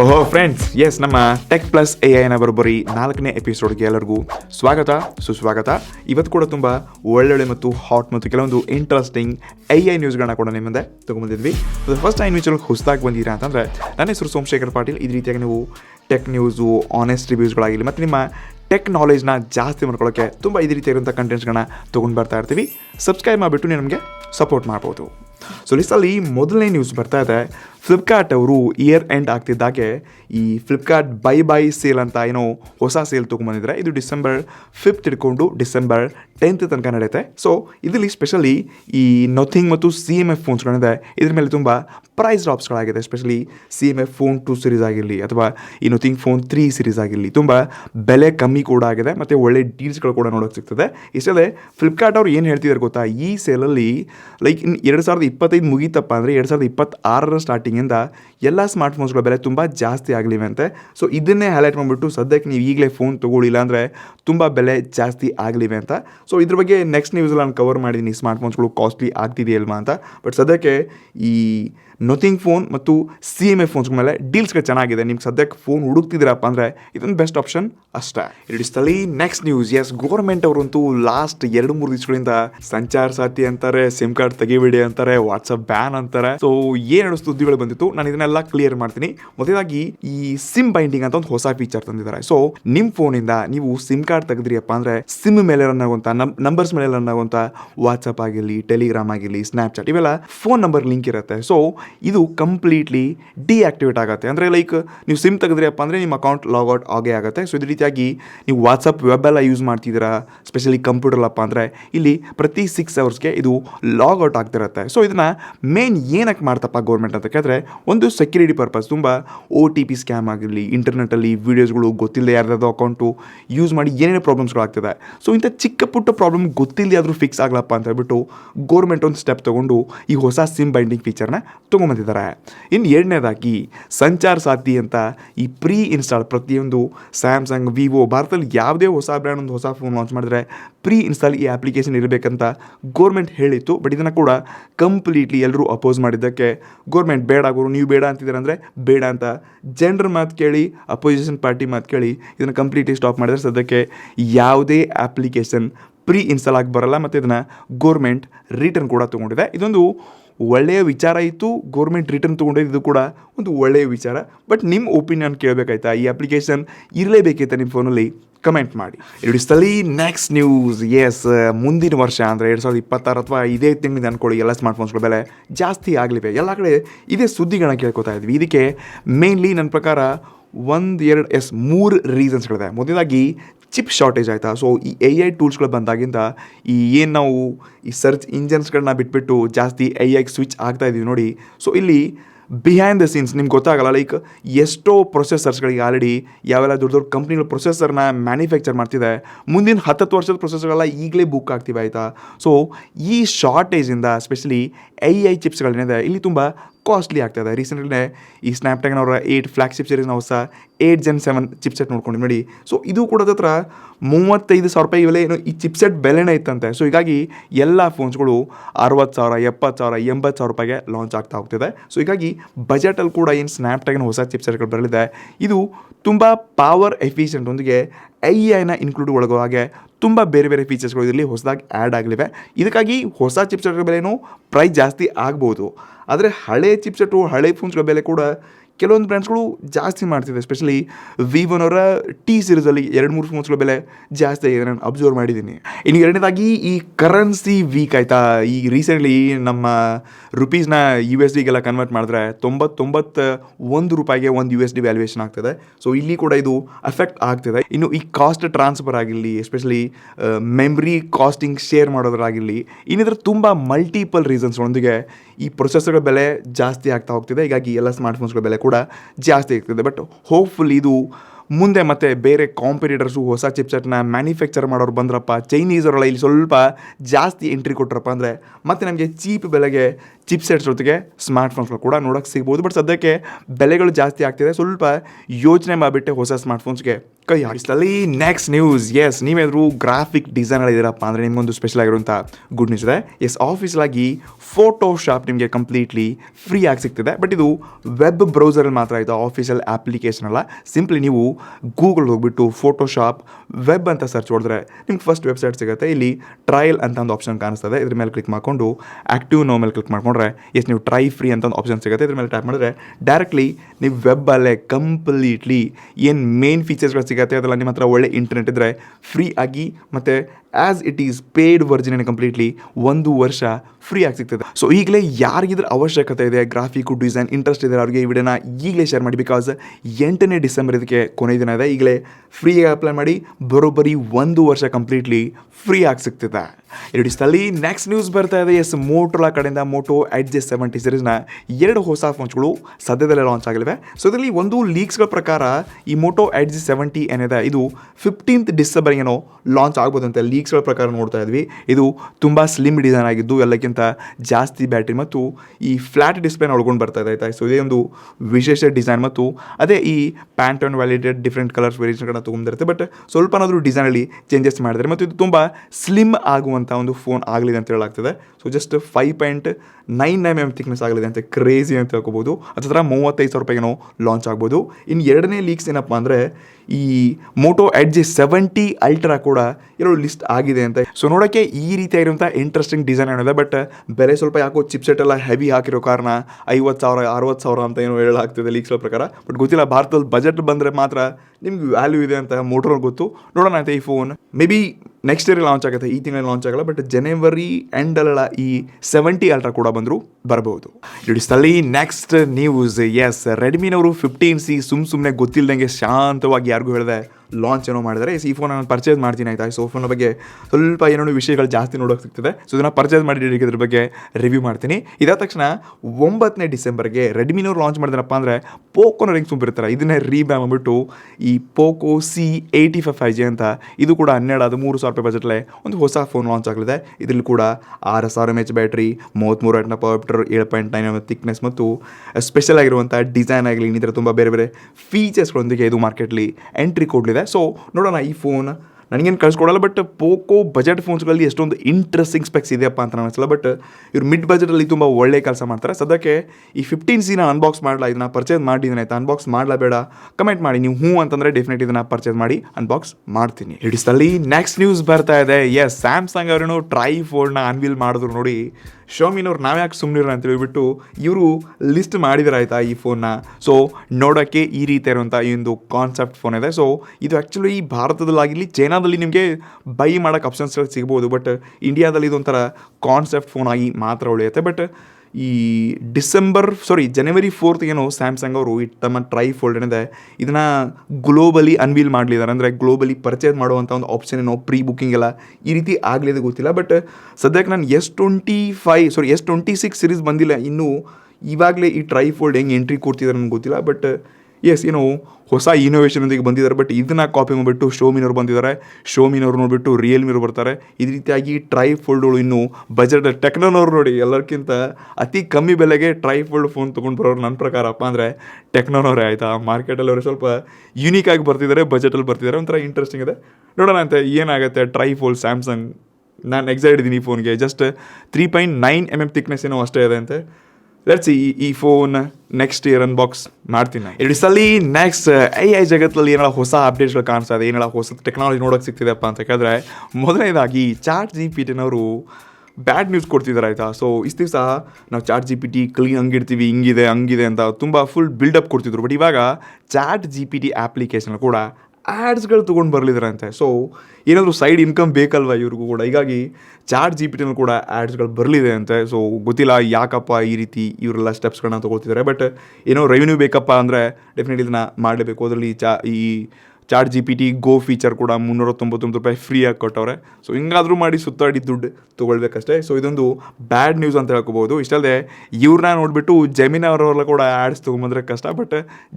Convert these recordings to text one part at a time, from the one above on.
ಓಹೋ friends yes ನಮ್ಮ tech plus A ಐನ ಬರೋಬ್ಬರಿ ನಾಲ್ಕನೇ ಎಪಿಸೋಡ್ಗೆ ಎಲ್ಲರಿಗೂ ಸ್ವಾಗತ, ಸುಸ್ವಾಗತ. ಇವತ್ತು ಕೂಡ ತುಂಬ ಒಳ್ಳೊಳ್ಳೆ ಮತ್ತು ಹಾಟ್ ಮತ್ತು ಕೆಲವೊಂದು ಇಂಟ್ರೆಸ್ಟಿಂಗ್ ಐ ಐ ನ್ಯೂಸ್ಗಳನ್ನ ಕೂಡ ನಿಮ್ಮ ಮುಂದೆ ತೊಗೊಂಬಂದಿದ್ವಿ ಫಸ್ಟ್ ಐನ್ ನ್ಯೂಸಲ್ಲಿ ಹೊಸದಾಗಿ ಬಂದಿರಾ ಅಂತಂದರೆ, ನನ್ನ ಹೆಸರು ಸೋಮಶೇಖರ್ ಪಾಟೀಲ್. ಇದೇ ರೀತಿಯಾಗಿ ನೀವು ಟೆಕ್ ನ್ಯೂಸು ಆನೆಸ್ಟ್ ರಿವ್ಯೂಸ್ಗಳಾಗಿರಲಿ ಮತ್ತು ನಿಮ್ಮ ಟೆಕ್ ನಾಲೆಜ್ನ ಜಾಸ್ತಿ ಮಾಡ್ಕೊಳ್ಳೋಕ್ಕೆ ತುಂಬ ಇದೇ ರೀತಿಯಾಗಿರುವಂಥ ಕಂಟೆಂಟ್ಸ್ಗಳನ್ನ ತೊಗೊಂಡು ಬರ್ತಾ ಇರ್ತೀವಿ. ಸಬ್ಸ್ಕ್ರೈಬ್ ಮಾಡಿಬಿಟ್ಟು ನೀವು ನಮಗೆ ಸಪೋರ್ಟ್ ಮಾಡ್ಬೋದು. ಸೊ ಲಿಸ್ಟಲ್ಲಿ ಮೊದಲನೇ ನ್ಯೂಸ್ ಬರ್ತಾ ಇದೆ. ಫ್ಲಿಪ್ಕಾರ್ಟ್ ಅವರು ಇಯರ್ ಎಂಡ್ ಆಗ್ತಿದ್ದಾಗೆ ಈ ಫ್ಲಿಪ್ಕಾರ್ಟ್ ಬೈ ಬೈ ಸೇಲ್ ಅಂತ ಏನೋ ಹೊಸ ಸೇಲ್ ತೊಗೊಂಬಂದಿದ್ದಾರೆ ಇದು ಡಿಸೆಂಬರ್ ಫಿಫ್ತ್ ಹಿಡ್ಕೊಂಡು ಡಿಸೆಂಬರ್ ಟೆಂತ್ ತನಕ ನಡೆಯುತ್ತೆ ಸೊ ಇದರಲ್ಲಿ ಸ್ಪೆಷಲಿ ಈ ನಥಿಂಗ್ ಮತ್ತು ಸಿ ಎಂ ಎಫ್ ಫೋನ್ಸ್ಗಳಿದೆ ಇದ್ರ ಮೇಲೆ ತುಂಬ price ಡ್ರಾಪ್ಸ್ಗಳಾಗಿದೆ specially C M F phone two series ಆಗಿರಲಿ ಅಥವಾ ಈ ನಥಿಂಗ್ ಫೋನ್ ತ್ರೀ ಸೀರೀಸ್ ಆಗಿರಲಿ. ತುಂಬ ಬೆಲೆ ಕಮ್ಮಿ ಕೂಡ ಆಗಿದೆ ಮತ್ತು ಒಳ್ಳೆ ಡೀಲ್ಸ್ಗಳು ಕೂಡ ನೋಡೋಕೆ ಸಿಗ್ತದೆ. ಇಷ್ಟೇ ಫ್ಲಿಪ್ಕಾರ್ಟ್ ಅವ್ರು ಏನು ಹೇಳ್ತಿದ್ದಾರೆ ಗೊತ್ತಾ? ಈ ಸೇಲಲ್ಲಿ ಲೈಕ್ ಇನ್ ಎರಡು ಸಾವಿರದ ಇಪ್ಪತ್ತೈದು ಮುಗೀತಪ್ಪ ಅಂದರೆ ಎರಡು ಸಾವಿರದ ಇಪ್ಪತ್ತಾರರ ಸ್ಟಾರ್ಟಿಂಗಿಂದ ಎಲ್ಲ ಸ್ಮಾರ್ಟ್ ಫೋನ್ಸ್ಗಳ ಬೆಲೆ ತುಂಬ ಜಾಸ್ತಿ ಆಗಲಿವೆ ಅಂತೆ. ಸೊ ಇದನ್ನೇ ಹೈಲೈಟ್ ಮಾಡಿಬಿಟ್ಟು ಸದ್ಯಕ್ಕೆ ನೀವು ಈಗಲೇ ಫೋನ್ ತೊಗೊಳ್ಳಿಲ್ಲ ಅಂದರೆ ತುಂಬ ಬೆಲೆ ಜಾಸ್ತಿ ಆಗಲಿವೆ ಅಂತ. ಸೊ ಇದ್ರ ಬಗ್ಗೆ ನೆಕ್ಸ್ಟ್ ನ್ಯೂಸಲ್ಲಿ ನಾನು ಕವರ್ ಮಾಡಿದ್ದೀನಿ. ಸ್ಮಾರ್ಟ್ ಫೋನ್ಸ್ಗಳು ಕಾಸ್ಟ್ಲಿ ಆಗ್ತಿದೆಯಲ್ವಾ ಅಂತ. ಬಟ್ ಸದ್ಯಕ್ಕೆ ಈ ನಥಿಂಗ್ ಫೋನ್ ಮತ್ತು ಸಿ ಎಂ ಎ ಫೋನ್ಸ್ ಮೇಲೆ ಡೀಲ್ಸ್ಗಳು ಚೆನ್ನಾಗಿದೆ. ನಿಮ್ಗೆ ಸದ್ಯಕ್ಕೆ ಫೋನ್ ಹುಡುಕ್ತಿದ್ದೀರಪ್ಪ ಅಂದರೆ ಇದೊಂದು ಬೆಸ್ಟ್ ಆಪ್ಷನ್ ಅಷ್ಟೇ. ಇಡಿಸ್ತಲ್ಲಿ ನೆಕ್ಸ್ಟ್ ನ್ಯೂಸ್ ಎಸ್ ಗೌರ್ಮೆಂಟ್ ಅವರಂತೂ ಲಾಸ್ಟ್ ಎರಡು ಮೂರು ದಿವಸಗಳಿಂದ ಸಂಚಾರ ಸಾಥಿ ಅಂತಾರೆ ಸಿಮ್ ಕಾರ್ಡ್ ತೆಗಿಬೇಡಿ ಅಂತಾರೆ ವಾಟ್ಸಪ್ ಬ್ಯಾನ್ ಅಂತಾರೆ. ಸೊ ಏನು ಸುದ್ದಿಗಳು ಬಂದಿತ್ತು, ನಾನು ಇದನ್ನೆಲ್ಲ ಕ್ಲಿಯರ್ ಮಾಡ್ತೀನಿ. ಮೊದಲಾಗಿ ಈ ಸಿಮ್ ಬೈಂಡಿಂಗ್ ಅಂತ ಒಂದು ಹೊಸ ಫೀಚರ್ ತಂದಿದ್ದಾರೆ. ಸೊ ನಿಮ್ಮ ಫೋನಿಂದ ನೀವು ಸಿಮ್ ಕಾರ್ಡ್ ತೆಗೆದ್ರಿಯಪ್ಪ ಅಂದರೆ ಸಿಮ್ ಮೇಲೆ ರನ್ ಆಗುವಂಥ ನಂಬರ್ಸ್ ಮೇಲೆ ರನ್ ಆಗುವಂಥ ವಾಟ್ಸಪ್ ಆಗಿರಲಿ ಟೆಲಿಗ್ರಾಮ್ ಆಗಿರಲಿ ಸ್ನ್ಯಾಪ್ಚಾಟ್ ಇವೆಲ್ಲ ಫೋನ್ ನಂಬರ್ ಲಿಂಕ್ ಇರುತ್ತೆ. ಸೊ ಇದು ಕಂಪ್ಲೀಟ್ಲಿ ಡಿಆಕ್ಟಿವೇಟ್ ಆಗುತ್ತೆ. ಅಂದರೆ ಲೈಕ್ ನೀವು ಸಿಮ್ ತೆಗೆದ್ರಪ್ಪ ಅಂದರೆ ನಿಮ್ಮ ಅಕೌಂಟ್ ಲಾಗೌಟ್ ಆಗೇ ಆಗುತ್ತೆ. ಸೊ ಇದೇ ರೀತಿಯಾಗಿ ನೀವು ವಾಟ್ಸಪ್ ವೆಬ್ ಎಲ್ಲ ಯೂಸ್ ಮಾಡ್ತಿದ್ದೀರಾ ಸ್ಪೆಷಲಿ ಕಂಪ್ಯೂಟರ್ಲಪ್ಪ ಅಂದರೆ, ಇಲ್ಲಿ ಪ್ರತಿ ಸಿಕ್ಸ್ ಅವರ್ಸ್ಗೆ ಇದು ಲಾಗೌಟ್ ಆಗ್ತಿರುತ್ತೆ ಸೊ ಇದನ್ನು ಮೇನ್ ಏನಕ್ಕೆ ಮಾಡ್ತಪ್ಪ ಗೌರ್ಮೆಂಟ್ ಅಂತ ಕೇಳಿದ್ರೆ, ಒಂದು ಸೆಕ್ಯೂರಿಟಿ ಪರ್ಪಸ್ ತುಂಬ ಒ ಟಿ ಪಿ ಸ್ಕ್ಯಾಮ್ ಆಗಿರಲಿ ಇಂಟರ್ನೆಟಲ್ಲಿ ವೀಡಿಯೋಸ್ಗಳು ಗೊತ್ತಿಲ್ಲದೆ ಯಾರ್ದಾದ್ರು ಅಕೌಂಟು ಯೂಸ್ ಮಾಡಿ ಏನೇನು ಪ್ರಾಬ್ಲಮ್ಸ್ಗಳಾಗ್ತದೆ ಸೊ ಇಂಥ ಚಿಕ್ಕ ಪುಟ್ಟ ಪ್ರಾಬ್ಲಮ್ ಗೊತ್ತಿಲ್ಲದೆ ಆದರೂ ಫಿಕ್ಸ್ ಆಗಲಪ್ಪ ಅಂತ ಹೇಳ್ಬಿಟ್ಟು ಗೌರ್ಮೆಂಟ್ ಒಂದು ಸ್ಟೆಪ್ ತೊಗೊಂಡು ಈ ಹೊಸ ಸಿಮ್ ಬೈಂಡಿಂಗ್ ಫೀಚರ್ನ ತೊಗೊಂಬಂದಿದ್ದಾರೆ ಇನ್ನು ಎರಡನೇದಾಗಿ ಸಂಚಾರ್ ಸಾಥಿ ಅಂತ ಈ ಪ್ರೀ ಇನ್ಸ್ಟಾಲ್ ಪ್ರತಿಯೊಂದು ಸ್ಯಾಮ್ಸಂಗ್, ವಿವೋ ಭಾರತದಲ್ಲಿ ಯಾವುದೇ ಹೊಸ ಬ್ರ್ಯಾಂಡ್ ಒಂದು ಹೊಸ ಫೋನ್ ಲಾಂಚ್ ಮಾಡಿದ್ರೆ ಪ್ರೀ ಇನ್ಸ್ಟಾಲ್ ಈ ಅಪ್ಲಿಕೇಶನ್ ಇರಬೇಕಂತ ಗೋರ್ಮೆಂಟ್ ಹೇಳಿತ್ತು. ಬಟ್ ಇದನ್ನು ಕೂಡ ಕಂಪ್ಲೀಟ್ಲಿ ಎಲ್ಲರೂ ಅಪೋಸ್ ಮಾಡಿದ್ದಕ್ಕೆ ಗೋರ್ಮೆಂಟ್ ಬೇಡ ಗುರು, ನೀವು ಬೇಡ ಅಂತಿದ್ದೀರ ಅಂದರೆ ಬೇಡ ಅಂತ ಜನರ ಮಾತು ಕೇಳಿ, ಅಪೋಸಿಷನ್ ಪಾರ್ಟಿ ಮಾತು ಕೇಳಿ ಇದನ್ನು ಕಂಪ್ಲೀಟ್ಲಿ ಸ್ಟಾಪ್ ಮಾಡಿದರೆ ಸದ್ಯಕ್ಕೆ ಯಾವುದೇ ಅಪ್ಲಿಕೇಶನ್ ಪ್ರೀ ಇನ್ಸ್ಟಾಲ್ ಆಗಿ ಬರಲ್ಲ. ಮತ್ತು ಇದನ್ನು ಗೋರ್ಮೆಂಟ್ ರಿಟರ್ನ್ ಕೂಡ ತೊಗೊಂಡಿದೆ. ಇದೊಂದು ಒಳ್ಳೆಯ ವಿಚಾರ ಇತ್ತು ಗೌರ್ಮೆಂಟ್ ರಿಟರ್ನ್ ತೊಗೊಂಡಿದ್ದು ಕೂಡ ಒಂದು ಒಳ್ಳೆಯ ವಿಚಾರ. ಬಟ್ ನಿಮ್ಮ ಒಪಿನಿಯನ್ ಕೇಳಬೇಕಾಯ್ತಾ? ಈ ಅಪ್ಲಿಕೇಶನ್ ಇರಲೇಬೇಕೈತಾ ನಿಮ್ಮ ಫೋನಲ್ಲಿ ಕಮೆಂಟ್ ಮಾಡಿ. ಇಡಿಸ್ತಲ್ಲಿ ನೆಕ್ಸ್ಟ್ ನ್ಯೂಸ್ ಎಸ್ ಮುಂದಿನ ವರ್ಷ ಅಂದರೆ ಎರಡು ಸಾವಿರದ ಇಪ್ಪತ್ತಾರು ಅಥವಾ ಇದೇ ತಿಂಗಳಿಂದ ಅಂದ್ಕೊಳ್ಳಿ ಎಲ್ಲ ಸ್ಮಾರ್ಟ್ ಫೋನ್ಸ್ಗಳ ಬೆಲೆ ಜಾಸ್ತಿ ಆಗಲಿವೆ. ಎಲ್ಲ ಕಡೆ ಇದೇ ಸುದ್ದಿಗಳನ್ನ ಕೇಳ್ಕೊತಾ ಇದ್ವಿ. ಇದಕ್ಕೆ ಮೇನ್ಲಿ ನನ್ನ ಪ್ರಕಾರ ಒಂದು, ಎರಡು ಎಸ್ ಮೂರು ರೀಸನ್ಸ್ಗಳಿದೆ ಮೊದಲಾಗಿ ಚಿಪ್ ಶಾರ್ಟೇಜ್ ಆಯಿತಾ? ಸೊ ಈ ಎ ಐ ಟೂಲ್ಸ್ಗಳು ಬಂದಾಗಿಂದ ಈ ಏನು ನಾವು ಈ ಸರ್ಚ್ ಇಂಜನ್ಸ್ಗಳನ್ನ ಬಿಟ್ಬಿಟ್ಟು ಜಾಸ್ತಿ ಎ ಐಗೆ ಸ್ವಿಚ್ ಆಗ್ತಾ ಇದ್ದೀವಿ ನೋಡಿ. ಸೊ ಇಲ್ಲಿ ಬಿಹೈಂಡ್ ದ ಸೀನ್ಸ್ ನಿಮ್ಗೆ ಗೊತ್ತಾಗಲ್ಲ ಲೈಕ್ ಎಷ್ಟೋ ಪ್ರೊಸೆಸರ್ಸ್ಗಳಿಗೆ ಆಲ್ರೆಡಿ ಯಾವೆಲ್ಲ ದೊಡ್ಡ ದೊಡ್ಡ ಕಂಪ್ನಿಗಳು ಪ್ರೊಸೆಸರ್ನ ಮ್ಯಾನುಫ್ಯಾಕ್ಚರ್ ಮಾಡ್ತಿದೆ. ಮುಂದಿನ ಹತ್ತತ್ತು ವರ್ಷದ ಪ್ರೊಸೆಸರ್ಗಳೆಲ್ಲ ಈಗಲೇ ಬುಕ್ ಆಗ್ತಿವೆ ಆಯಿತಾ? ಸೊ ಈ ಶಾರ್ಟೇಜಿಂದ ಸ್ಪೆಷಲಿ ಐ ಐ ಚಿಪ್ಸ್ಗಳೇನಿದೆ ಇಲ್ಲಿ ತುಂಬ ಕಾಸ್ಟ್ಲಿ ಆಗ್ತದೆ ರೀಸೆಂಟ್ಲಿ ಈ ಸ್ನ್ಯಾಪ್ಡ್ರಾಗನ್ ಅವರ ಏಯ್ಟ್ ಫ್ಲಾಗ್ಶಿಪ್ ಸೀರೀಸ್ನ ಹೊಸ ಏಯ್ಟ್ ಜೆನ್ ಸೆವೆನ್ ಚಿಪ್ಸೆಟ್ ನೋಡ್ಕೊಂಡು ನೋಡಿ. ಸೊ ಇದು ಕೂಡ ಹತ್ರ ಮೂವತ್ತೈದು ಸಾವಿರ ರೂಪಾಯಿ ಬೆಲೆ ಏನು ಈ ಚಿಪ್ಸೆಟ್ ಬೆಲೆನೇ ಇತ್ತಂತೆ. ಸೊ ಹೀಗಾಗಿ ಎಲ್ಲ ಫೋನ್ಸ್ಗಳು ಅರವತ್ತು ಸಾವಿರ, ಎಪ್ಪತ್ತು ಸಾವಿರ, ಎಂಬತ್ತು ಸಾವಿರ ರೂಪಾಯಿಗೆ ಲಾಂಚ್ ಆಗ್ತಾ ಹೋಗ್ತಿದೆ. ಸೊ ಹೀಗಾಗಿ ಬಜೆಟಲ್ಲಿ ಕೂಡ ಏನು ಸ್ನ್ಯಾಪ್ಡ್ರಾಗನ್ ಹೊಸ ಚಿಪ್ಸೆಟ್ಗಳು ಬರಲಿದೆ. ಇದು ತುಂಬ ಪವರ್ ಎಫಿಷಿಯೆಂಟ್ ಒಂದಿಗೆ ಐ ಐನ ಇನ್ಕ್ಲೂಡ್ ಒಳಗೋ ಹಾಗೆ ತುಂಬ ಬೇರೆ ಬೇರೆ ಫೀಚರ್ಸ್ಗಳು ಇದರಲ್ಲಿ ಹೊಸದಾಗಿ ಆ್ಯಡ್ ಆಗಲಿವೆ. ಇದಕ್ಕಾಗಿ ಹೊಸ ಚಿಪ್ಸೆಟ್ಗಳ ಬೆಲೆಯೂ ಪ್ರೈಸ್ ಜಾಸ್ತಿ ಆಗ್ಬೋದು. ಆದರೆ ಹಳೆ ಚಿಪ್ಸೆಟ್ಟು ಹಳೆ ಫೋನ್ಸ್ಗಳ ಬೆಲೆ ಕೂಡ ಕೆಲವೊಂದು ಬ್ರ್ಯಾಂಡ್ಸ್ಗಳು ಜಾಸ್ತಿ ಮಾಡ್ತಿದೆ ಎಸ್ಪೆಷಲಿ ವಿವೋನವರ ಟಿ ಸೀರೀಸಲ್ಲಿ ಎರಡು ಮೂರು ಫೋನ್ಸ್ಗಳ ಬೆಲೆ ಜಾಸ್ತಿ ಆಗಿದೆ ನಾನು ಅಬ್ಸರ್ವ್ ಮಾಡಿದ್ದೀನಿ. ಇನ್ನು ಎರಡನೇದಾಗಿ ಈ ಕರೆನ್ಸಿ ವೀಕ್ ಆಯಿತಾ? ಈ ರೀಸೆಂಟ್ಲಿ ನಮ್ಮ ರುಪೀಸ್ನ ಯು ಎಸ್ ಡಿಗೆಲ್ಲ ಕನ್ವರ್ಟ್ ಮಾಡಿದ್ರೆ ತೊಂಬತ್ತೊಂಬತ್ತು ಒಂದು ರೂಪಾಯಿಗೆ ಒಂದು ಯು ಎಸ್ ಡಿ ವ್ಯಾಲ್ಯೂಯೇಷನ್ ಆಗ್ತದೆ. ಸೊ ಇಲ್ಲಿ ಕೂಡ ಇದು ಅಫೆಕ್ಟ್ ಆಗ್ತಿದೆ. ಇನ್ನು ಈ ಕಾಸ್ಟ್ ಟ್ರಾನ್ಸ್ಫರ್ ಆಗಿರಲಿ ಎಸ್ಪೆಷಲಿ ಮೆಮ್ರಿ ಕಾಸ್ಟಿಂಗ್ ಶೇರ್ ಮಾಡೋದ್ರಾಗಿರಲಿ, ಇನ್ನಿದ್ರೆ ತುಂಬ ಮಲ್ಟಿಪಲ್ ರೀಸನ್ಸ್ಗಳೊಂದಿಗೆ ಈ ಪ್ರೊಸೆಸರ್ಗಳ ಬೆಲೆ ಜಾಸ್ತಿ ಆಗ್ತಾ ಹೋಗ್ತಿದೆ. ಹೀಗಾಗಿ ಎಲ್ಲ ಸ್ಮಾರ್ಟ್ ಫೋನ್ಸ್ಗಳ ಬೆಲೆ ಕೂಡ ಜಾಸ್ತಿ ಆಗ್ತಿದೆ. ಬಟ್ ಹೋಪ್ಫುಲ್ ಇದು ಮುಂದೆ ಮತ್ತೆ ಬೇರೆ ಕಾಂಪಿಟೇಟರ್ಸು ಹೊಸ ಚಿಪ್ಸೆಟ್ನ ಮ್ಯಾನುಫ್ಯಾಕ್ಚರ್ ಮಾಡೋರು ಬಂದ್ರಪ್ಪ ಚೈನೀಸವರೆಲ್ಲ ಇಲ್ಲಿ ಸ್ವಲ್ಪ ಜಾಸ್ತಿ ಎಂಟ್ರಿ ಕೊಟ್ರಪ್ಪ ಅಂದರೆ ಮತ್ತು ನಮಗೆ ಚೀಪ್ ಬೆಲೆಗೆ ಚಿಪ್ಸೆಟ್ಸ್ ಜೊತೆಗೆ ಸ್ಮಾರ್ಟ್ಫೋನ್ಸ್ಗಳು ಕೂಡ ನೋಡೋಕೆ ಸಿಗ್ಬೋದು. ಬಟ್ ಸದ್ಯಕ್ಕೆ ಬೆಲೆಗಳು ಜಾಸ್ತಿ ಆಗ್ತಿದೆ. ಸ್ವಲ್ಪ ಯೋಚನೆ ಮಾಡಿಬಿಟ್ಟೆ ಹೊಸ ಸ್ಮಾರ್ಟ್ಫೋನ್ಸ್ಗೆ ಕೈ ಹಾಕಿಸ್ಲಲ್ಲಿ ನೆಕ್ಸ್ಟ್ ನ್ಯೂಸ್ ಎಸ್ ನೀವೇನಾದರೂ ಗ್ರಾಫಿಕ್ ಡಿಸೈನರ್ ಇದ್ದೀರಪ್ಪ ಅಂದರೆ ನಿಮಗೊಂದು ಸ್ಪೆಷಲ್ ಆಗಿರುವಂಥ ಗುಡ್ ನ್ಯೂಸ್ ಇದೆ. ಎಸ್ ಆಫೀಸಲಾಗಿ ಫೋಟೋಶಾಪ್ ನಿಮಗೆ ಕಂಪ್ಲೀಟ್ಲಿ ಫ್ರೀ ಆಗಿ ಸಿಗ್ತಿದೆ. ಬಟ್ ಇದು ವೆಬ್ ಬ್ರೌಸರಲ್ಲಿ ಮಾತ್ರ ಇದು ಆಫೀಷಿಯಲ್ ಅಪ್ಲಿಕೇಶನ್ ಅಲ್ಲ. ಸಿಂಪ್ಲಿ ನೀವು ಗೂಗಲ್ ಹೋಗ್ಬಿಟ್ಟು ಫೋಟೋಶಾಪ್ ವೆಬ್ ಅಂತ ಸರ್ಚ್ ಹೊಡೆದ್ರೆ ನಿಮ್ಗೆ ಫಸ್ಟ್ ವೆಬ್ಸೈಟ್ ಸಿಗುತ್ತೆ. ಇಲ್ಲಿ ಟ್ರಯಲ್ ಅಂತ ಒಂದು ಆಪ್ಷನ್ ಕಾಣಿಸ್ತದೆ. ಇದ್ರ ಮೇಲೆ ಕ್ಲಿಕ್ ಮಾಡಿಕೊಂಡು ಆ್ಯಕ್ಟಿವ್ ನೋ ಮೇಲೆ ಕ್ಲಿಕ್ ಮಾಡ್ಕೊಂಡ್ರೆ ಎಸ್, ನೀವು ಟ್ರೈ ಫ್ರೀ ಅಂತ ಒಂದು ಆಪ್ಷನ್ ಸಿಗುತ್ತೆ. ಇದ್ರ ಮೇಲೆ ಟ್ಯಾಪ್ ಮಾಡಿದ್ರೆ ಡೈರೆಕ್ಟ್ಲಿ ನೀವು ವೆಬ್ಬಲ್ಲೇ ಕಂಪ್ಲೀಟ್ಲಿ ಏನು ಮೇನ್ ಫೀಚರ್ಸ್ಗಳು ಸಿಗುತ್ತೆ ಅದೆಲ್ಲ ನಿಮ್ಮ ಹತ್ರ ಒಳ್ಳೆ ಇಂಟರ್ನೆಟ್ ಇದ್ದರೆ ಫ್ರೀ ಆಗಿ ಮತ್ತು as it is paid version completely ಒಂದು ವರ್ಷ ಫ್ರೀ ಆಗಿ ಸಿಗ್ತದೆ. ಸೊ ಈಗಲೇ ಯಾರಿಗಿದ್ರ ಅವಶ್ಯಕತೆ ಇದೆ ಗ್ರಾಫಿಕ್ ಡಿಸೈನ್ ಇಂಟ್ರೆಸ್ಟ್ ಇದೆ ಅವ್ರಿಗೆ ಈ ವಿಡಿಯೋನ ಈಗಲೇ ಶೇರ್ ಮಾಡಿ ಬಿಕಾಸ್ ಎಂಟನೇ ಡಿಸೆಂಬರ್ ಇದಕ್ಕೆ ಕೊನೆ ದಿನ ಇದೆ. ಈಗಲೇ ಫ್ರೀಯಾಗಿ ಅಪ್ಲೈ ಮಾಡಿ ಬರೋಬ್ಬರಿ ಒಂದು ವರ್ಷ ಕಂಪ್ಲೀಟ್ಲಿ ಫ್ರೀ ಆಗಿ ಸಿಗ್ತಿದೆ. ಇಡಿಸ್ತಲ್ಲಿ ನೆಕ್ಸ್ಟ್ ನ್ಯೂಸ್ ಬರ್ತಾ ಇದೆ. ಎಸ್ ಮೋಟೋಲಾ ಕಡೆಯಿಂದ ಮೋಟೋ ಎಚ್ ಜೆ ಸೆವೆಂಟಿ ಸೀರೀಸ್ನ ಎರಡು ಹೊಸ ಫೋನ್ಸ್ಗಳು ಸದ್ಯದಲ್ಲೇ ಲಾಂಚ್ ಆಗಲಿವೆ ಸೊ ಇದರಲ್ಲಿ ಒಂದು ಲೀಕ್ಸ್ಗಳ ಪ್ರಕಾರ ಈ ಮೋಟೋ ಎಚ್ ಜಿ ಸೆವೆಂಟಿ ಏನಿದೆ, ಇದು ಫಿಫ್ಟೀನ್ತ್ ಡಿಸೆಂಬರ್ ಏನೋ ಲಾಂಚ್ ಆಗ್ಬೋದಂತೆ ಲೀಕ್ಸ್ಗಳ ಪ್ರಕಾರ ನೋಡ್ತಾ ಇದ್ವಿ. ಇದು ತುಂಬ ಸ್ಲಿಮ್ ಡಿಸೈನ್ ಆಗಿದ್ದು, ಎಲ್ಲಕ್ಕಿಂತ ಜಾಸ್ತಿ ಬ್ಯಾಟ್ರಿ ಮತ್ತು ಈ ಫ್ಲಾಟ್ ಡಿಸ್ಪ್ಲೇನ ಒಳಗೊಂಡು ಬರ್ತಾ ಇದೆ, ಆಯ್ತಾ? ಸೊ ಇದೇ ಒಂದು ವಿಶೇಷ ಡಿಸೈನ್ ಮತ್ತು ಅದೇ ಈ ಪ್ಯಾಂಟ್ ಆ್ಯಂಡ್ ಡಿಫ್ರೆಂಟ್ ಕಲರ್ಸ್ ವೇರಿಯೇಷನ್ಗಳನ್ನ ತೊಗೊಂಡಿರುತ್ತೆ. ಬಟ್ ಸ್ವಲ್ಪನಾದರೂ ಡಿಸೈನಲ್ಲಿ ಚೇಂಜಸ್ ಮಾಡಿದ್ದಾರೆ ಮತ್ತು ಇದು ತುಂಬ ಸ್ಲಿಮ್ ಆಗುವಂಥ ಒಂದು ಫೋನ್ ಆಗಲಿದೆ ಅಂತ ಹೇಳಾಗ್ತದೆ so just five point nine nine M thickness ಆಗಲಿದೆ ಅಂತ ಕ್ರೇಜಿ ಅಂತ ಹೇಳ್ಕೊಬೋದು. ಅದರ ಮೂವತ್ತೈದು ಸಾವಿರ ರೂಪಾಯಿಗೇನೋ ಲಾಂಚ್ ಆಗ್ಬೋದು. ಇನ್ನು ಎರಡನೇ ಲೀಕ್ಸ್ ಏನಪ್ಪ ಅಂದರೆ ಈ Moto Edge seventy ultra ಕೂಡ ಎರಡು ಲಿಸ್ಟ್ ಆಗಿದೆ ಅಂತ. ಸೊ ನೋಡೋಕ್ಕೆ ಈ ರೀತಿ ರೀತಿಯಾಗಿರುವಂಥ ಇಂಟ್ರೆಸ್ಟಿಂಗ್ ಡಿಸೈನ್ ಏನಿದೆ ಬಟ್ ಬೆಲೆ ಸ್ವಲ್ಪ ಯಾಕೋ ಚಿಪ್ಸೆಟ್ ಎಲ್ಲ ಹೆವಿ ಹಾಕಿರೋ ಕಾರಣ ಐವತ್ತು ಸಾವಿರ, ಅರವತ್ತು ಸಾವಿರ ಅಂತ ಏನೋ ಹೇಳಲಾಗ್ತದೆ ಲೀಕ್ಸ್ಗಳ ಪ್ರಕಾರ. ಬಟ್ ಗೊತ್ತಿಲ್ಲ, ಭಾರತದಲ್ಲಿ ಬಜೆಟ್ ಬಂದರೆ ಮಾತ್ರ ನಿಮ್ಗೆ ವ್ಯಾಲ್ಯೂ ಇದೆ ಅಂತ ಮೋಟೋರ್ ಗೊತ್ತು. ನೋಡೋಣ ಅಂತ ಈ phone maybe next year launch ಆಗುತ್ತೆ, ಈ ತಿಂಗಳಲ್ಲಿ ಲಾಂಚ್ ಆಗಲ್ಲ ಬಟ್ ಜನವರಿ ಎಂಡಲ್ಲ ಈ ಸೆವೆಂಟಿ ಅಲ್ಟ್ರಾ ಕೂಡ ಬಂದರೂ ಬರಬಹುದು ಇಡಿಸ್ತಲ್ಲಿ ನೆಕ್ಸ್ಟ್ ನ್ಯೂಸ್ ಎಸ್ ರೆಡ್ಮಿನವರು ಫಿಫ್ಟೀನ್ ಸಿ ಸುಮ್ ಸುಮ್ಮನೆ ಗೊತ್ತಿಲ್ಲದಂಗೆ ಶಾಂತವಾಗಿ ಯಾರಿಗೂ ಹೇಳಿದೆ ಲಾಂಚ್ ಏನೋ ಮಾಡಿದರೆ, ಈ ಫೋನ್ ನಾನು ಪರ್ಚೇಸ್ ಮಾಡ್ತೀನಿ ಆಯ್ತಾ? ಸೊ ಫೋನ್ ಬಗ್ಗೆ ಸ್ವಲ್ಪ ಏನೋ ವಿಷಯಗಳು ಜಾಸ್ತಿ ನೋಡೋಕೆ ಸಿಗ್ತದೆ ಸೊ ಇದನ್ನು ಪರ್ಚೇಸ್ ಮಾಡಿ ಇದ್ರ ಬಗ್ಗೆ ರಿವ್ಯೂ ಮಾಡ್ತೀನಿ. ಇದಾದ ತಕ್ಷಣ ಒಂಬತ್ತನೇ ಡಿಸೆಂಬರ್ಗೆ ರೆಡ್ಮಿನವ್ರು ಲಾಂಚ್ ಮಾಡಿದ್ರಪ್ಪ ಅಂದರೆ ಪೋಕೋನ ರಿಂಗ್ ತುಂಬಿರ್ತಾರೆ ಇದನ್ನೇ ರೀಬ್ಯಾಮ್ ಅಂದ್ಬಿಟ್ಟು ಈ Poco C eighty five five G ಅಂತ ಇದು ಕೂಡ ಹನ್ನೆರಡು ಅದು ಮೂರು ಸಾವಿರ ರೂಪಾಯಿ ಬಜೆಟ್ಲೆ ಒಂದು ಹೊಸ ಫೋನ್ ಲಾಂಚ್ ಆಗಲಿದೆ. ಇದರಲ್ಲಿ ಕೂಡ ಆರು ಸಾವಿರ ಎಂ ಎಚ್ ಬ್ಯಾಟ್ರಿ ಮೂವತ್ತ್ಮೂರು ಎಂಟನ ಪವರ್ ಏಳು ಪಾಯಿಂಟ್ ನೈನ್ ಎಂ ತಿಕ್ನೆಸ್ ಮತ್ತು ಸ್ಪೆಷಲ್ ಆಗಿರುವಂಥ ಡಿಸೈನ್ ಆಗಲಿ ಇನ್ನಿತರ ತುಂಬ ಬೇರೆ ಬೇರೆ ಫೀಚರ್ಸ್ಗಳೊಂದಿಗೆ ಇದು ಮಾರ್ಕೆಟ್ಲಿ ಎಂಟ್ರಿ ಕೊಡಲಿದೆ. ಸೊ ನೋಡೋಣ ಈ ಫೋನ್ ನನಗೇನು ಕಳಿಸ್ಕೊಡಲ್ಲ ಬಟ್ ಪೋಕೋ ಬಜೆಟ್ ಫೋನ್ಸ್ಗಳಲ್ಲಿ ಎಷ್ಟೊಂದು ಇಂಟ್ರೆಸ್ಟಿಂಗ್ ಸ್ಪೆಕ್ಸ್ ಇದೆಯಪ್ಪ ಅಂತ ಅನಿಸಲ್ಲ ಬಟ್ ಇವ್ರು ಮಿಡ್ ಬಜೆಟಲ್ಲಿ ತುಂಬ ಒಳ್ಳೆ ಕೆಲಸ ಮಾಡ್ತಾರೆ. ಸದ್ಯಕ್ಕೆ ಈ ಫಿಫ್ಟೀನ್ ಸಿನ ಅನ್ಬಾಕ್ಸ್ ಮಾಡಲ್ಲ ಇದನ್ನ ಪರ್ಚೇಸ್ ಮಾಡಿದ್ದೀನಿ ಆಯ್ತಾ? ಅನ್ಬಾಕ್ಸ್ ಮಾಡಲೇಬೇಡ. ಕಮೆಂಟ್ ಮಾಡಿ. ನೀವು ಹ್ಞೂ ಅಂತಂದರೆ ಡೆಫಿನೆಟ್ ಇದನ್ನ ಪರ್ಚೇಸ್ ಮಾಡಿ ಅನ್ಬಾಕ್ಸ್ ಮಾಡ್ತೀನಿ. ಇಡಿಸ್ತಲ್ಲಿ ನೆಕ್ಸ್ಟ್ ನ್ಯೂಸ್ ಬರ್ತಾ ಇದೆ. ಎಸ್ ಸ್ಯಾಮ್ಸಂಗ್ ಅವರೇನು ಟ್ರೈ ಫೋನ್ನ ಅನ್ವಿಲ್ ಮಾಡಿದ್ರು ನೋಡಿ. ಶೋಮಿನವ್ರು ನಾವು ಯಾಕೆ ಸುಮ್ಮನಿರೋ ಅಂತ ಹೇಳಿಬಿಟ್ಟು ಇವರು ಲಿಸ್ಟ್ ಮಾಡಿದಾರೆ ಆಯಿತಾ ಈ ಫೋನ್ನ ಸೊ ನೋಡೋಕ್ಕೆ ಈ ರೀತಿ ಇರುವಂಥ ಈ ಒಂದು ಕಾನ್ಸೆಪ್ಟ್ ಫೋನ್ ಇದೆ. ಸೊ ಇದು ಆ್ಯಕ್ಚುಲಿ ಈ ಭಾರತದಲ್ಲಾಗಿರಲಿ, ಚೈನಾದಲ್ಲಿ ನಿಮಗೆ ಬೈ ಮಾಡೋಕ್ಕೆ ಆಪ್ಷನ್ಸ್ಗಳು ಸಿಗ್ಬೋದು. ಬಟ್ ಇಂಡಿಯಾದಲ್ಲಿ ಇದೊಂಥರ ಕಾನ್ಸೆಪ್ಟ್ ಫೋನ್ ಆಗಿ ಮಾತ್ರ ಉಳಿಯುತ್ತೆ. ಬಟ್ ಈ ಡಿಸೆಂಬರ್ ಸಾರಿ ಜನವರಿ ಫೋರ್ತ್ ಏನೋ ಸ್ಯಾಮ್ಸಂಗ್ ಅವರು ಇಟ್ ತಮ್ಮ ಟ್ರೈ ಫೋಲ್ಡ್ ಏನಿದೆ, ಇದನ್ನು ಗ್ಲೋಬಲಿ ಅನ್ವೀಲ್ ಮಾಡಲಿದ್ದಾರೆ. ಅಂದರೆ ಗ್ಲೋಬಲಿ ಪರ್ಚೇಸ್ ಮಾಡುವಂಥ ಒಂದು ಆಪ್ಷನ್ ಏನೋ ಪ್ರೀ ಬುಕ್ಕಿಂಗ್ ಎಲ್ಲ ಈ ರೀತಿ ಆಗಲಿದೆ ಗೊತ್ತಿಲ್ಲ. ಬಟ್ ಸದ್ಯಕ್ಕೆ ನಾನು S twenty five sorry S twenty six series ಬಂದಿಲ್ಲ. ಇನ್ನೂ ಇವಾಗಲೇ ಈ ಟ್ರೈ ಫೋಲ್ಡ್ ಹೆಂಗೆ ಎಂಟ್ರಿ ಕೊಡ್ತಿದ್ದಾರೆ ನನಗೆ ಗೊತ್ತಿಲ್ಲ. ಬಟ್ ಎಸ್ ಏನೋ ಹೊಸ ಇನೋವೇಷನೊಂದಿಗೆ ಬಂದಿದ್ದಾರೆ ಬಟ್ ಇದನ್ನ ಕಾಪಿ ಮಾಡಿಬಿಟ್ಟು ಶೋಮಿನವ್ರು ಬಂದಿದ್ದಾರೆ. ಶೋಮಿನವ್ರು ನೋಡಿಬಿಟ್ಟು ರಿಯಲ್ಮಿನವ್ರು ಬರ್ತಾರೆ. ಇದೇ ರೀತಿಯಾಗಿ ಟ್ರೈ ಫೋಲ್ಡ್ಗಳು ಇನ್ನು ಬಜೆಟ್ ಟೆಕ್ನೋನವ್ರು ನೋಡಿ ಎಲ್ಲರಿಗಿಂತ ಅತಿ ಕಮ್ಮಿ ಬೆಲೆಗೆ ಟ್ರೈ ಫೋಲ್ಡ್ ಫೋನ್ ತೊಗೊಂಡು ಬರೋರು ನನ್ನ ಪ್ರಕಾರಪ್ಪ ಅಂದರೆ ಟೆಕ್ನೋನವರೇ ಆಯಿತಾ? ಮಾರ್ಕೆಟಲ್ಲಿ ಅವರು ಸ್ವಲ್ಪ ಯೂನಿಕ್ ಆಗಿ ಬರ್ತಿದ್ದಾರೆ ಬಜೆಟಲ್ಲಿ ಬರ್ತಿದ್ದಾರೆ, ಒಂಥರ ಇಂಟ್ರೆಸ್ಟಿಂಗ್ ಇದೆ. ನೋಡೋಣ ಅಂತ, ಏನಾಗುತ್ತೆ ಟ್ರೈ ಫೋಲ್ಡ್ ಸ್ಯಾಮ್ಸಂಗ್ ನಾನು ಎಕ್ಸೈಟ್ ಇದ್ದೀನಿ ಈ ಫೋನ್ಗೆ just three point nine M M thickness ಏನೋ ಅಷ್ಟೇ ಇದೆ ಅಂತೆ. ಲೆಟ್ಸ್ ಈ ಈ ಫೋನ್ ನೆಕ್ಸ್ಟ್ ಇಯರ್ ಅನ್ಬಾಕ್ಸ್ ಮಾಡ್ತೀನಿ. ಎರಡು ಸಲ ನೆಕ್ಸ್ಟ್ ಐ ಐ ಜಗತ್ತಲ್ಲಿ ಏನಾರ ಹೊಸ ಅಪ್ಡೇಟ್ಸ್ಗಳು ಕಾಣಿಸ್ತಾ ಇದೆ, ಏನೆಲ್ಲ ಹೊಸ ಟೆಕ್ನಾಲಜಿ ನೋಡೋಕೆ ಸಿಗ್ತಿದೆಪ್ಪ ಅಂತ ಕೇಳಿದ್ರೆ, ಮೊದಲನೇದಾಗಿ ಚಾಟ್ ಜಿ ಪಿ ಟಿನವರು ಬ್ಯಾಡ್ ನ್ಯೂಸ್ ಕೊಡ್ತಿದ್ದಾರೆ ಆಯಿತಾ? ಸೊ ಇಷ್ಟು ದಿವಸ ನಾವು chat G P T clean ಹಂಗಿಡ್ತೀವಿ ಹಿಂಗಿದೆ, ಹಂಗಿದೆ ಅಂತ ತುಂಬ ಫುಲ್ ಬಿಲ್ಡಪ್ ಕೊಡ್ತಿದ್ರು. ಬಟ್ ಇವಾಗ chat G P T application ಕೂಡ ಆ್ಯಡ್ಸ್ಗಳು ತೊಗೊಂಡು ಬರಲಿದ್ರಂತೆ. ಸೊ ಏನಾದರೂ ಸೈಡ್ ಇನ್ಕಮ್ ಬೇಕಲ್ವ ಇವ್ರಿಗೂ ಕೂಡ? ಹೀಗಾಗಿ ಚಾಟ್ ಜಿ ಪಿ ಟಿನೂ ಕೂಡ ಆ್ಯಡ್ಸ್ಗಳು ಬರಲಿದೆ ಅಂತೆ ಸೊ ಗೊತ್ತಿಲ್ಲ ಯಾಕಪ್ಪ ಈ ರೀತಿ ಇವರೆಲ್ಲ ಸ್ಟೆಪ್ಸ್ಗಳನ್ನ ತೊಗೊಳ್ತಿದ್ದಾರೆ. ಬಟ್ ಏನೋ ರೆವಿನ್ಯೂ ಬೇಕಪ್ಪ ಅಂದರೆ ಡೆಫಿನೆಟ್ಲಿ ಇದನ್ನು ಮಾಡಲೇಬೇಕು. ಅದರಲ್ಲಿ ಚಾ ಈ chat G P T go feature ಕೂಡ ಮುನ್ನೂರ ತೊಂಬತ್ತೊಂಬತ್ತು ರೂಪಾಯಿ ಫ್ರೀಯಾಗಿ ಕೊಟ್ಟವ್ರೆ. ಸೊ ಹಿಂಗಾದರೂ ಮಾಡಿ ಸುತ್ತಾಡಿ ದುಡ್ಡು ತೊಗೊಳ್ಬೇಕಷ್ಟೇ. ಸೊ ಇದೊಂದು ಬ್ಯಾಡ್ ನ್ಯೂಸ್ ಅಂತ ಹೇಳ್ಕೋಬೋದು. ಇಷ್ಟಲ್ಲದೆ ಇವ್ರನ್ನ ನೋಡಿಬಿಟ್ಟು ಜಮೀನ ಅವರೆಲ್ಲ ಕೂಡ ಆ್ಯಡ್ಸ್ ತೊಗೊಂಬಂದ್ರೆ ಕಷ್ಟ. ಬಟ್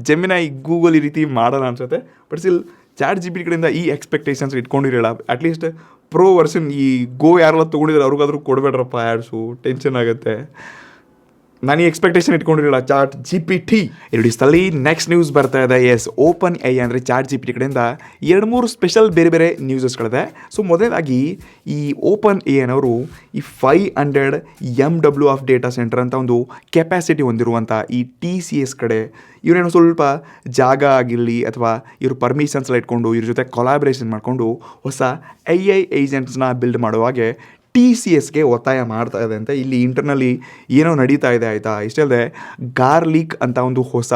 ಜಮೀನ ಈ ಗೂಗಲ್ ಈ ರೀತಿ ಮಾಡಲ್ಲ ಅನ್ಸುತ್ತೆ. But still chat G P ಕಡೆಯಿಂದ ಈ ಎಕ್ಸ್ಪೆಕ್ಟೇಷನ್ಸ್ ಇಟ್ಕೊಂಡಿರಲ್ಲ. ಅಟ್ಲೀಸ್ಟ್ ಪ್ರೋ ವರ್ಷನ್ ಈ ಗೋ ಯಾರೆಲ್ಲ ತೊಗೊಂಡಿದ್ರೆ, ಅವ್ರಿಗಾದ್ರೂ ಕೊಡಬೇಡ್ರಪ್ಪ ಆ್ಯಡ್ಸು ಟೆನ್ಷನ್ ಆಗುತ್ತೆ. ನಾನು ಎಕ್ಸ್ಪೆಕ್ಟೇಷನ್ ಇಟ್ಕೊಂಡಿರಲಿಲ್ಲ. ಚಾಟ್ ಜಿ ಪಿ ಟಿ ಎರಡು ದಿವಸದಲ್ಲಿ ನೆಕ್ಸ್ಟ್ ನ್ಯೂಸ್ ಬರ್ತಾ ಇದೆ. ಎಸ್ ಓಪನ್ ಐ ಅಂದರೆ ಚಾಟ್ ಜಿ ಪಿ ಟಿ ಕಡೆಯಿಂದ ಎರಡು ಮೂರು ಸ್ಪೆಷಲ್ ಬೇರೆ ಬೇರೆ ನ್ಯೂಸಸ್ಗಳಿದೆ ಸೊ ಮೊದಲಾಗಿ ಈ ಓಪನ್ ಎ ಅನ್ನೋರು ಈ five hundred M W of data center ಅಂತ ಒಂದು ಕೆಪಾಸಿಟಿ ಹೊಂದಿರುವಂಥ ಈ ಟಿ ಸಿ ಎಸ್ ಕಡೆ ಇವರೇನು ಸ್ವಲ್ಪ ಜಾಗ ಆಗಿರಲಿ ಅಥವಾ ಇವರು ಪರ್ಮಿಷನ್ಸ್ ಎಲ್ಲ ಇಟ್ಕೊಂಡು ಇವ್ರ ಜೊತೆ ಕೊಲಾಬ್ರೇಷನ್ ಮಾಡಿಕೊಂಡು ಹೊಸ ಐ ಐ ಏಜೆಂಟ್ಸ್ನ ಬಿಲ್ಡ್ ಮಾಡುವ ಹಾಗೆ ಟಿ ಸಿ ಎಸ್ಗೆ ಒತ್ತಾಯ ಮಾಡ್ತಾ ಇದೆ ಅಂತ ಇಲ್ಲಿ ಇಂಟರ್ನಲ್ಲಿ ಏನೋ ನಡೀತಾ ಇದೆ ಆಯಿತಾ? ಇಷ್ಟೇ ಅಲ್ಲದೆ ಗಾರ್ಲಿಕ್ ಅಂತ ಒಂದು ಹೊಸ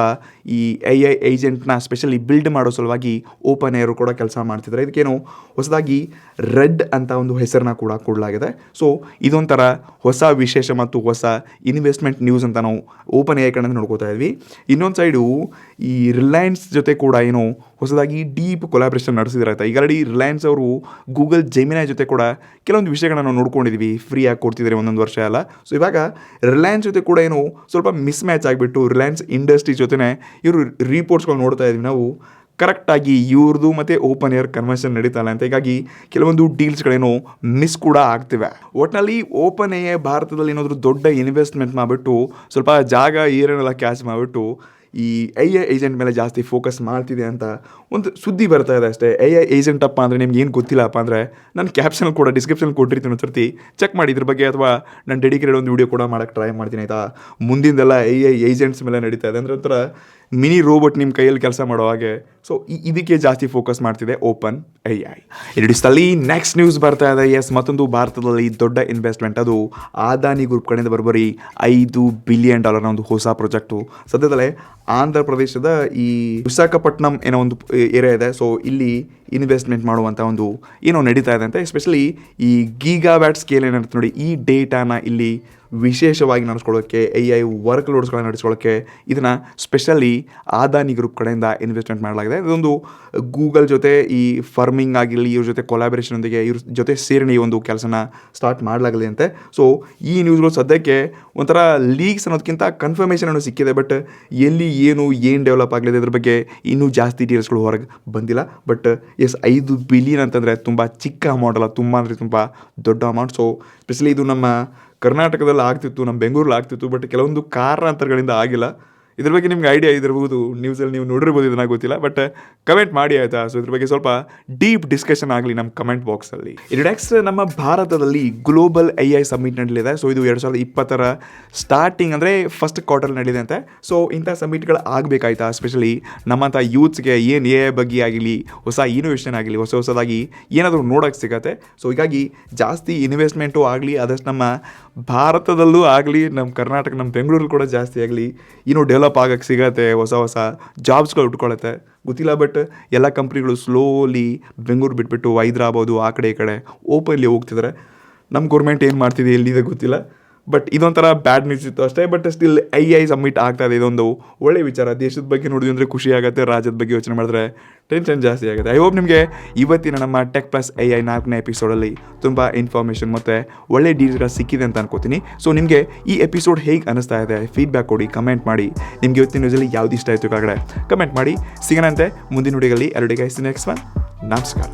ಈ ಐ ಐ ಏಜೆಂಟ್ನ ಸ್ಪೆಷಲಿ ಬಿಲ್ಡ್ ಮಾಡೋ ಸಲುವಾಗಿ ಓಪನ್ ಏರು ಕೂಡ ಕೆಲಸ ಮಾಡ್ತಿದ್ದಾರೆ. ಇದಕ್ಕೇನು ಹೊಸದಾಗಿ ರೆಡ್ ಅಂತ ಒಂದು ಹೆಸರನ್ನ ಕೂಡ ಕೊಡಲಾಗಿದೆ. ಸೊ ಇದೊಂಥರ ಹೊಸ ವಿಶೇಷ ಮತ್ತು ಹೊಸ ಇನ್ವೆಸ್ಟ್ಮೆಂಟ್ ನ್ಯೂಸ್ ಅಂತ ನಾವು ಓಪನ್ ಏರ್ ಕಡೆ ನೋಡ್ಕೋತಾ ಇದ್ವಿ. ಇನ್ನೊಂದು ಸೈಡು ಈ ರಿಲಯನ್ಸ್ ಜೊತೆ ಕೂಡ ಏನು ಹೊಸದಾಗಿ ಡೀಪ್ ಕೊಲಾಬ್ರೇಷನ್ ನಡೆಸಿದ್ರೆ ಆಯ್ತಾ? ಈಗ ರಿಲಯನ್ಸ್ ಅವರು ಗೂಗಲ್ ಜೆಮಿನೈ ಜೊತೆ ಕೂಡ ಕೆಲವೊಂದು ವಿಷಯಗಳನ್ನ ನಾವು ನೋಡ್ಕೊಂಡಿದ್ವಿ ಆಗಿ ಕೊಡ್ತಿದ್ದಾರೆ ಒಂದೊಂದು ವರ್ಷ ಎಲ್ಲ. ಸೊ ಇವಾಗ ರಿಲಯನ್ಸ್ ಜೊತೆ ಕೂಡ ಏನು ಸ್ವಲ್ಪ ಮಿಸ್ ಮ್ಯಾಚ್ ಆಗಿಬಿಟ್ಟು ರಿಲಯನ್ಸ್ ಇಂಡಸ್ಟ್ರಿ ಜೊತೆನೇ ಇವರು ರಿಪೋರ್ಟ್ಸ್ಗಳು ನೋಡ್ತಾ ಇದ್ವಿ ನಾವು. ಕರೆಕ್ಟಾಗಿ ಇವ್ರದ್ದು ಮತ್ತು ಓಪನ್ ಏರ್ ಕನ್ವೆನ್ಷನ್ ನಡೀತಲ್ಲ ಅಂತ. ಹೀಗಾಗಿ ಕೆಲವೊಂದು ಡೀಲ್ಸ್ಗಳೇನು ಮಿಸ್ ಕೂಡ ಆಗ್ತಿವೆ. ಒಟ್ಟಿನಲ್ಲಿ ಓಪನ್ ಏ ಭಾರತದಲ್ಲಿ ಏನಾದರೂ ದೊಡ್ಡ ಇನ್ವೆಸ್ಟ್ಮೆಂಟ್ ಮಾಡಿಬಿಟ್ಟು ಸ್ವಲ್ಪ ಜಾಗ ಏರನ್ನೆಲ್ಲ ಕ್ಯಾಚ್ ಮಾಡಿಬಿಟ್ಟು ಈ ಐ ಎ ಏಜೆಂಟ್ ಮೇಲೆ ಜಾಸ್ತಿ ಫೋಕಸ್ ಮಾಡ್ತಿದೆ ಅಂತ ಒಂದು ಸುದ್ದಿ ಬರ್ತಾ ಇದೆ ಅಷ್ಟೇ. ಐ ಎ ಏಜೆಂಟ್ ಅಪ್ಪ ಅಂದರೆ ನಿಮ್ಗೆ ಏನು ಗೊತ್ತಿಲ್ಲಪ್ಪ ಅಂದರೆ ನಾನು ಕ್ಯಾಪ್ಷನ್ ಕೂಡ ಡಿಸ್ಕ್ರಿಪ್ಷನ್ ಕೊಟ್ಟಿರ್ತೀನಿ ಒಂದು ಸರ್ತಿ ಚೆಕ್ ಮಾಡಿ ಇದ್ರ ಬಗ್ಗೆ ಅಥವಾ ನಾನು ಡೆಡಿಕೇಟೆಡ್ ಒಂದು ವಿಡಿಯೋ ಕೂಡ ಮಾಡೋಕ್ಕೆ ಟ್ರೈ ಮಾಡ್ತೀನಿ ಆಯಿತಾ? ಮುಂದಿಂದೆಲ್ಲ ಐ ಎ ಏಜೆಂಟ್ಸ್ ಮೇಲೆ ನಡೀತಾ ಇದೆ. ಅಂದರೆ ಒಂಥರ ಮಿನಿ ರೋಬೋಟ್ ನಿಮ್ಮ ಕೈಯಲ್ಲಿ ಕೆಲಸ ಮಾಡೋ ಹಾಗೆ. ಸೊ ಇದಕ್ಕೆ ಜಾಸ್ತಿ ಫೋಕಸ್ ಮಾಡ್ತಿದೆ ಓಪನ್ ಐ ಐ ಎರಡು ಸ್ಥಳೀ ನೆಕ್ಸ್ಟ್ ನ್ಯೂಸ್ ಬರ್ತಾ ಇದೆ. ಎಸ್ ಮತ್ತೊಂದು ಭಾರತದಲ್ಲಿ ದೊಡ್ಡ ಇನ್ವೆಸ್ಟ್ಮೆಂಟ್ ಅದು ಆದಾನಿ ಗ್ರೂಪ್ ಕಡೆಯಿಂದ ಬರೋಬ್ಬರಿ ಐದು ಬಿಲಿಯನ್ ಡಾಲರ್ನ ಒಂದು ಹೊಸ ಪ್ರಾಜೆಕ್ಟು ಸದ್ಯದಲ್ಲೇ ಆಂಧ್ರ ಪ್ರದೇಶದ ಈ ವಿಶಾಖಪಟ್ಟಣಂ ಏನೋ ಒಂದು ಏರಿಯಾ ಇದೆ. ಸೊ ಇಲ್ಲಿ ಇನ್ವೆಸ್ಟ್ಮೆಂಟ್ ಮಾಡುವಂಥ ಒಂದು ಏನೋ ನಡೀತಾ ಇದೆ ಅಂತ. ಎಸ್ಪೆಷಲಿ ಈ ಗೀಗಾ ಬ್ಯಾಟ್ ಸ್ಕೇಲ್ ಏನಿರುತ್ತೆ ನೋಡಿ, ಈ ಡೇಟಾನ ಇಲ್ಲಿ ವಿಶೇಷವಾಗಿ ನಡೆಸ್ಕೊಳ್ಳೋಕ್ಕೆ ಐ ಐ ವರ್ಕ್ ಲೋಡ್ಸ್ಗಳನ್ನ ನಡೆಸ್ಕೊಳ್ಳೋಕ್ಕೆ ಇದನ್ನು ಸ್ಪೆಷಲಿ ಆದಾನಿ ಗ್ರೂಪ್ ಕಡೆಯಿಂದ ಇನ್ವೆಸ್ಟ್ಮೆಂಟ್ ಮಾಡಲಾಗಿದೆ. ಇದೊಂದು ಗೂಗಲ್ ಜೊತೆ ಈ ಫರ್ಮಿಂಗ್ ಆಗಿರಲಿ, ಇವ್ರ ಜೊತೆ ಕೊಲಾಬ್ರೇಷನ್ನೊಂದಿಗೆ ಇವ್ರ ಜೊತೆ ಸೇರಿ ಈ ಒಂದು ಕೆಲಸನ ಸ್ಟಾರ್ಟ್ ಮಾಡಲಾಗಲಿ ಅಂತೆ. ಸೊ ಈ ನ್ಯೂಸ್ಗಳು ಸದ್ಯಕ್ಕೆ ಒಂಥರ ಲೀಕ್ಸ್ ಅನ್ನೋದಕ್ಕಿಂತ ಕನ್ಫರ್ಮೇಷನ್ ಅನ್ನೋ ಸಿಕ್ಕಿದೆ. ಬಟ್ ಎಲ್ಲಿ ಏನು ಏನು ಡೆವಲಪ್ ಆಗಲಿದೆ ಇದ್ರ ಬಗ್ಗೆ ಇನ್ನೂ ಜಾಸ್ತಿ ಡೀಟೇಲ್ಸ್ಗಳು ಹೊರಗೆ ಬಂದಿಲ್ಲ. ಬಟ್ ಎಸ್ ಐದು ಬಿಲಿಯನ್ ಅಂತಂದರೆ ತುಂಬ ಚಿಕ್ಕ ಅಮೌಂಟ್ ಅಲ್ಲ, ತುಂಬ ಅಂದರೆ ತುಂಬ ದೊಡ್ಡ ಅಮೌಂಟ್ ಸೊ ಸ್ಪೆಷಲಿ ಇದು ನಮ್ಮ ಕರ್ನಾಟಕದಲ್ಲಿ ಆಗ್ತಿತ್ತು ನಮ್ಮ ಬೆಂಗಳೂರಲ್ಲಿ ಆಗ್ತಿತ್ತು ಬಟ್ ಕೆಲವೊಂದು ಕಾರಣಾಂತರಗಳಿಂದ ಆಗಿಲ್ಲ. ಇದ್ರ ಬಗ್ಗೆ ನಿಮ್ಗೆ ಐಡಿಯಾ ಇದಿರ್ಬೋದು ನ್ಯೂಸಲ್ಲಿ ನೀವು ನೋಡಿರ್ಬೋದು ಇದನ್ನ ಗೊತ್ತಿಲ್ಲ ಬಟ್ ಕಮೆಂಟ್ ಮಾಡಿ ಆಯ್ತಾ? ಸೊ ಇದ್ರ ಬಗ್ಗೆ ಸ್ವಲ್ಪ ಡೀಪ್ ಡಿಸ್ಕಷನ್ ಆಗಲಿ ನಮ್ಮ ಕಮೆಂಟ್ ಬಾಕ್ಸಲ್ಲಿ ಇನ್ನು ನೆಕ್ಸ್ಟ್ ನಮ್ಮ ಭಾರತದಲ್ಲಿ ಗ್ಲೋಬಲ್ ಐ ಐ ಸಮಿಟ್ ನಡೆಯಲಿದೆ. ಸೊ ಇದು ಎರಡು ಸಾವಿರದ ಇಪ್ಪತ್ತರ ಸ್ಟಾರ್ಟಿಂಗ್ ಅಂದರೆ ಫಸ್ಟ್ ಕ್ವಾರ್ಟರ್ ನಡೆದಿದೆ ಅಂತೆ. ಸೊ ಇಂಥ ಸಮಿಟ್ಗಳು ಆಗಬೇಕಾಯ್ತಾ? ಸ್ಪೆಷಲಿ ನಮ್ಮಂಥ ಯೂತ್ಸ್ಗೆ ಏನು ಎ ಬಗ್ಗೆ ಆಗಲಿ, ಹೊಸ ಇನೋವೇಷನ್ ಆಗಲಿ, ಹೊಸ ಹೊಸದಾಗಿ ಏನಾದರೂ ನೋಡೋಕ್ಕೆ ಸಿಗತ್ತೆ? ಸೊ ಹೀಗಾಗಿ ಜಾಸ್ತಿ ಇನ್ವೆಸ್ಟ್ಮೆಂಟು ಆಗಲಿ, ಆದಷ್ಟು ನಮ್ಮ ಭಾರತದಲ್ಲೂ ಆಗಲಿ ನಮ್ಮ ಕರ್ನಾಟಕ ನಮ್ಮ ಬೆಂಗಳೂರಲ್ಲಿ ಕೂಡ ಜಾಸ್ತಿ ಆಗಲಿ, ಇನ್ನೂ ಡೆವಲಪ್ ಆಗಕ್ಕೆ ಸಿಗತ್ತೆ, ಹೊಸ ಹೊಸ ಜಾಬ್ಸ್ಗಳು ಉಟ್ಕೊಳತ್ತೆ ಗೊತ್ತಿಲ್ಲ ಬಟ್ ಎಲ್ಲ ಕಂಪ್ನಿಗಳು ಸ್ಲೋಲಿ ಬೆಂಗಳೂರು ಬಿಟ್ಬಿಟ್ಟು ಹೈದ್ರಾಬಾದು ಆ ಕಡೆ ಈ ಕಡೆ ಓಪನ್ಲಿ ಹೋಗ್ತಿದ್ದಾರೆ ನಮ್ಮ ಗೌರ್ಮೆಂಟ್ ಏನು ಮಾಡ್ತಿದೆ ಎಲ್ಲಿದೆ ಗೊತ್ತಿಲ್ಲ. ಬಟ್ ಇದೊಂಥರ ಬ್ಯಾಡ್ ನ್ಯೂಸ್ ಇತ್ತು ಅಷ್ಟೇ but still A I submit ಆಗ್ತಾ ಇದೆ, ಇದೊಂದು ಒಳ್ಳೆ ವಿಚಾರ. ದೇಶದ ಬಗ್ಗೆ ನೋಡಿದ್ವಿ ಅಂದರೆ ಖುಷಿ ಆಗುತ್ತೆ, ರಾಜ್ಯದ ಬಗ್ಗೆ ಯೋಚನೆ ಮಾಡಿದ್ರೆ ಟೆನ್ಷನ್ ಜಾಸ್ತಿ ಆಗುತ್ತೆ. ಐ ಹೋಪ್ ನಿಮಗೆ ಇವತ್ತಿನ ನಮ್ಮ ಟೆಕ್ ಪ್ಲಸ್ ಐ ಐ ನಾಲ್ಕನೇ ಎಪಿಸೋಡಲ್ಲಿ ತುಂಬ ಇನ್ಫಾರ್ಮೇಷನ್ ಮತ್ತು ಒಳ್ಳೆ ಡೀಟೇಲ್ಸ್ ಸಿಕ್ಕಿದೆ ಅಂತ ಅನ್ಕೋತೀನಿ. ಸೊ ನಿಮಗೆ ಈ ಎಪಿಸೋಡ್ ಹೇಗೆ ಅನಿಸ್ತಾ ಇದೆ? ಫೀಡ್ಬ್ಯಾಕ್ ಕೊಡಿ ಕಮೆಂಟ್ ಮಾಡಿ. ನಿಮಗೆ ಇವತ್ತಿನ ನ್ಯೂಸಲ್ಲಿ ಯಾವ್ದು ಇಷ್ಟ ಆಯಿತು ಕೆಳಗಡೆ ಕಮೆಂಟ್ ಮಾಡಿ. ಸಿಗೋಣಂತೆ ಮುಂದಿನ ಹುಡುಗಲ್ಲಿ ಎರಡು ಗೈಸ್ ನೆಕ್ಸ್ಟ್ ಒನ್ ನಮಸ್ಕಾರ.